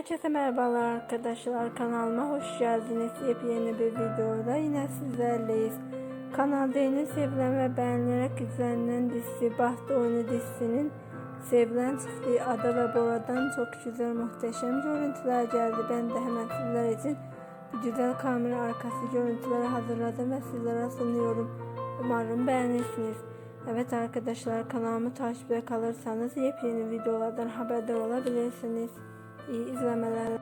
Herkese merhabalar arkadaşlar kanalıma hoş geldiniz. Yepyeni bir videoda yine sizlerleyiz. Kanalda yeni sevilen ve beğenilerek izlenen dizisi Bahtı Oyunu dizisinin sevilen çiftliği Ada ve Bora'dan çok güzel muhteşem görüntüler geldi. Ben de hemen sizler için güzel kamera arkası görüntüleri hazırladım ve sizlere sunuyorum. Umarım beğenirsiniz. Evet arkadaşlar kanalımı takipte kalırsanız yepyeni videolardan haberdar olabilirsiniz. İyi izlemeler.